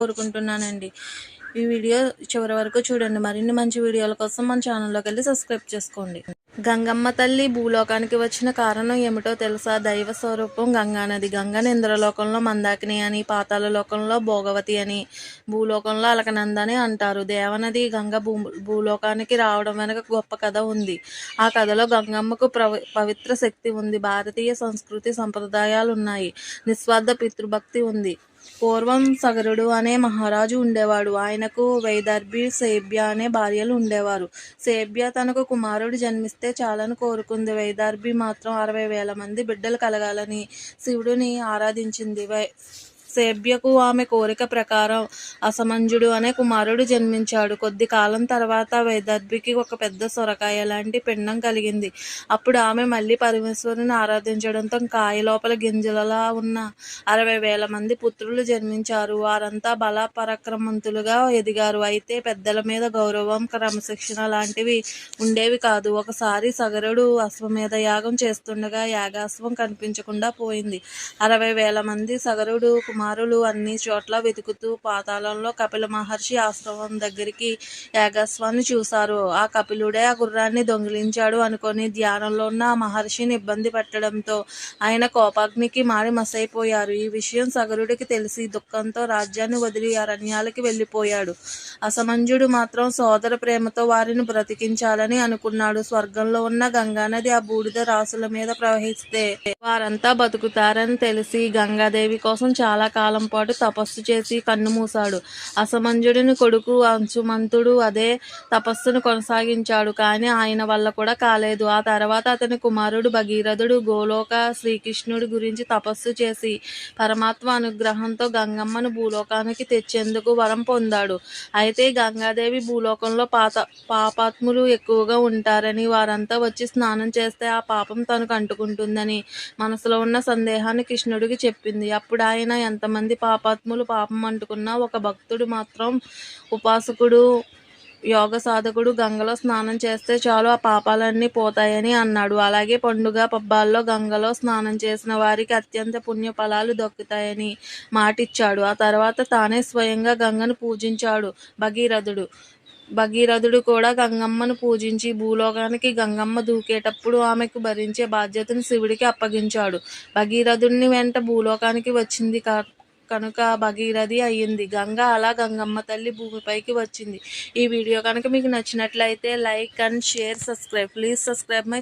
కోరుకుంటున్నానండి. ఈ వీడియో చివరి వరకు చూడండి. మరిన్ని మంచి వీడియోల కోసం మన ఛానల్లోకి వెళ్ళి సబ్స్క్రైబ్ చేసుకోండి. గంగమ్మ తల్లి భూలోకానికి వచ్చిన కారణం ఏమిటో తెలుసా? దైవ స్వరూపం గంగానది గంగని ఇంద్రలోకంలో మందాకిని అని పాతాల లోకంలో భోగవతి అని భూలోకంలో అలకనంద అని అంటారు. దేవనది గంగ భూ భూలోకానికి రావడం వెనక గొప్ప కథ ఉంది. ఆ కథలో గంగమ్మకు పవిత్ర శక్తి ఉంది. భారతీయ సంస్కృతి సంప్రదాయాలు ఉన్నాయి నిస్వార్థ పితృభక్తి ఉంది. పూర్వం సగరుడు అనే మహారాజు ఉండేవాడు. ఆయనకు వైదర్భి సేబ్య అనే భార్యలు ఉండేవారు. సేబ్య తనకు కుమారుడు జన్మిస్తే చాలని కోరుకుంది. వైదర్భి మాత్రం అరవై వేల మంది బిడ్డలు కలగాలని శివుడిని ఆరాధించింది. వై సేబ్యకు ఆమె కోరిక ప్రకారం అసమంజుడు అనే కుమారుడు జన్మించాడు. కొద్ది కాలం తర్వాత వైదర్భికి ఒక పెద్ద సొరకాయ లాంటి పిండం కలిగింది. అప్పుడు ఆమె మళ్ళీ పరమేశ్వరుని ఆరాధించడంతో కాయ లోపల గింజలలా ఉన్న అరవై వేల మంది పుత్రులు జన్మించారు. వారంతా బల పరాక్రమంతులుగా ఎదిగారు. అయితే పెద్దల మీద గౌరవం క్రమశిక్షణ లాంటివి ఉండేవి కాదు. ఒకసారి సగరుడు అశ్వమేధ యాగం చేస్తుండగా యాగాశ్వం కనిపించకుండా పోయింది. అరవై వేల మంది సగరుడు కుమార్ కుమారులు అన్ని చోట్ల వెతుకుతూ పాతాళంలో కపిల మహర్షి ఆశ్రమం దగ్గరికి యాగస్వాన్ని చూశారు. ఆ కపిలుడే ఆ గుర్రాన్ని దొంగిలించాడు అనుకొని ధ్యానంలో ఉన్న ఆ మహర్షిని ఇబ్బంది పెట్టడంతో ఆయన కోపాగ్నికి మారి మసైపోయారు. ఈ విషయం సగరుడికి తెలిసి దుఃఖంతో రాజ్యాన్ని వదిలి అరణ్యాలకి వెళ్ళిపోయాడు. అసమంజుడు మాత్రం సోదర ప్రేమతో వారిని బ్రతికించాలని అనుకున్నాడు. స్వర్గంలో ఉన్న గంగానది ఆ బూడిద రాసుల మీద ప్రవహిస్తే వారంతా బతుకుతారని తెలిసి గంగాదేవి కోసం చాలా కాలం పాటు తపస్సు చేసి కన్ను మూశాడు అసమంజుడిని కొడుకు అంశుమంతుడు అదే తపస్సును కొనసాగించాడు. కానీ ఆయన వల్ల కూడా కాలేదు. ఆ తర్వాత అతని కుమారుడు భగీరథుడు గోలోక శ్రీకృష్ణుడి గురించి తపస్సు చేసి పరమాత్మ అనుగ్రహంతో గంగమ్మను భూలోకానికి తెచ్చేందుకు వరం పొందాడు. అయితే గంగాదేవి భూలోకంలో పాత పాపాత్ములు ఎక్కువగా ఉంటారని వారంతా వచ్చి స్నానం చేస్తే ఆ పాపం తనకు అంటుకుంటుందని మనసులో ఉన్న సందేహాన్ని కృష్ణుడికి చెప్పింది. అప్పుడు ఆయన ఎంతమంది పాపాత్ములు పాపం అంటుకున్నా ఒక భక్తుడు మాత్రం ఉపాసకుడు యోగ సాధకుడు గంగలో స్నానం చేస్తే చాలు ఆ పాపాలన్నీ పోతాయని అన్నాడు. అలాగే పండుగ పబ్బాల్లో గంగలో స్నానం చేసిన వారికి అత్యంత పుణ్య ఫలాలు దక్కుతాయని మాటిచ్చాడు. ఆ తర్వాత తానే స్వయంగా గంగను పూజించాడు భగీరథుడు. భగీరథుడు కూడా గంగమ్మను పూజించి భూలోకానికి గంగమ్మ దూకేటప్పుడు ఆమెకు భరించే బాధ్యతను శివుడికి అప్పగించాడు. భగీరథుడిని వెంట భూలోకానికి వచ్చింది కా కనుక భగీరథి అయ్యింది. గంగ అలా గంగమ్మ తల్లి భూమిపైకి వచ్చింది. ఈ వీడియో కనుక మీకు నచ్చినట్లయితే like and share subscribe. Please subscribe my